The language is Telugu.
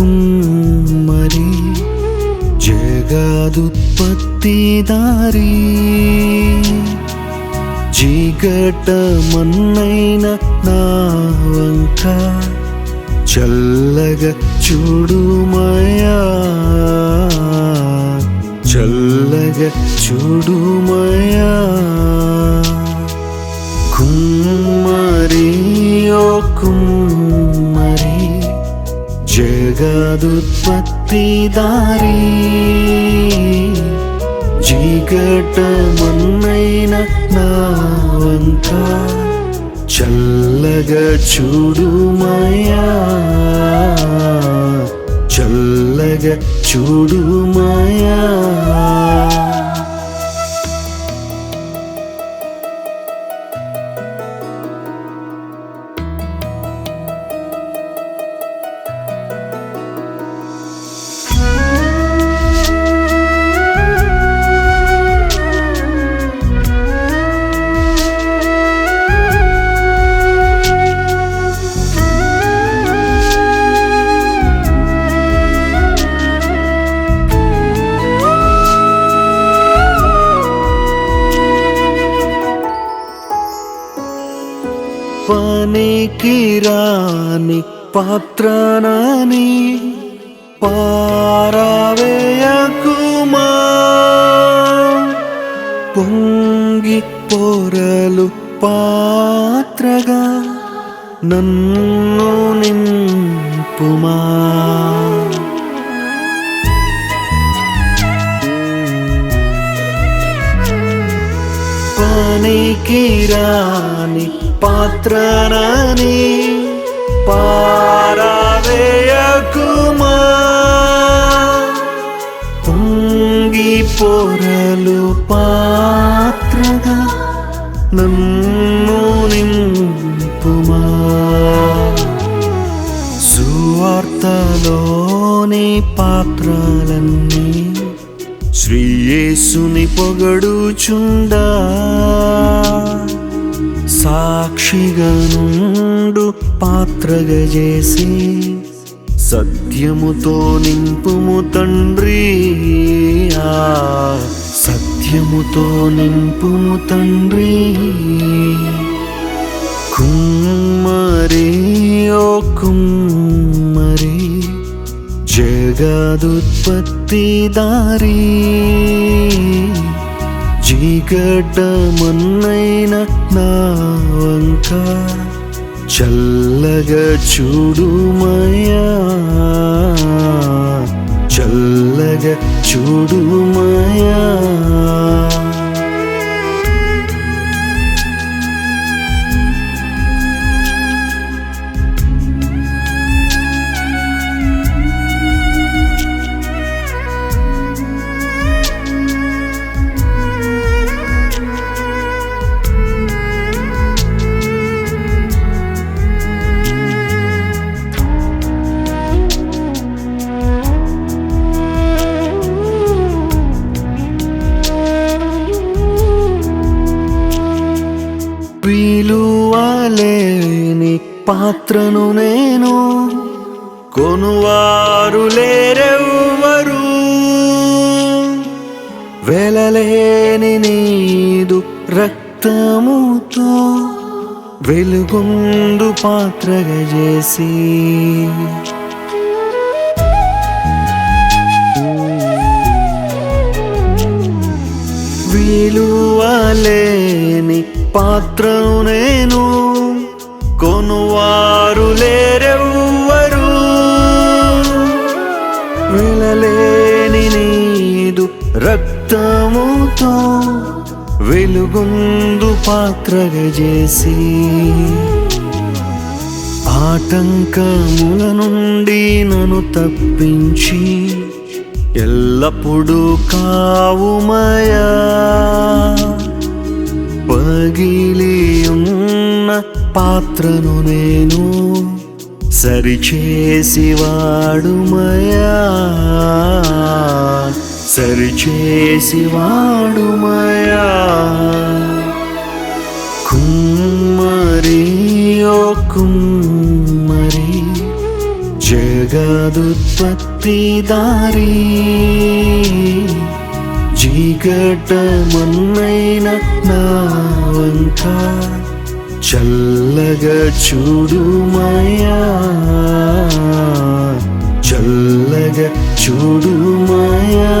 కుమ్మరి ఓ కుమ్మరి జగదుత్పత్తి దారి. చీకటమన్నైన నా వంక చల్లగా చూడుమయా చల్లగా చూడుమయా కుమ్మరి ఓ కుమ్మరి జగదుత్పత్తి దారి చీకటమన్నైన నా వంక చల్లగా చూడుమయా చల్లగా చూడుమయా పనికి రాని పాత్రనని పారవేయకుమా పొంగి పొరలు పాత్రగా నన్ను నింపుమా పనికి రాని పాత్రనని పారవేయకుమా? పొంగి పొరలు పాత్రగా నన్ను నింపుమా? సువార్తలోని పాత్రలన్నీ శ్రీయేసుని పొగడుచుండా? సాక్షిగా నుండు పాత్రగా చేసి సత్యముతో నింపుము తండ్రి. సత్యముతో నింపుము తండ్రి. కుమ్మరి ఓ కుమ్మరి జగదుత్పత్తి దారీ. చీకటమన్నైన నా వంక చల్లగా చూడుమయా చల్లగా చూడుమయా విలువలేని పాత్రను నేను కొనువారు లేరెవ్వరు. వెలలేని నీదు రక్తముతో వెలుగొందు పాత్రగా చేసి. విలువలేని పాత్రను నేను కొనువారు లేరెవ్వరు. వెళ్ళలేని నీదు రక్తముతో వెలుగుందు పాత్రగా చేసి ఆటంకముల నుండి నన్ను తప్పించి ఎల్లప్పుడూ కావుమ పాత్రను నేను సరిచేసి వాడుమయా సరిచేసి వాడుమయా కుమ్మరి ఓ కుమ్మరి జగదుత్పత్తి దారి జీకటమన్నైన నా వంకా చల్లగా చూడుమయా చల్లగా చూడుమయా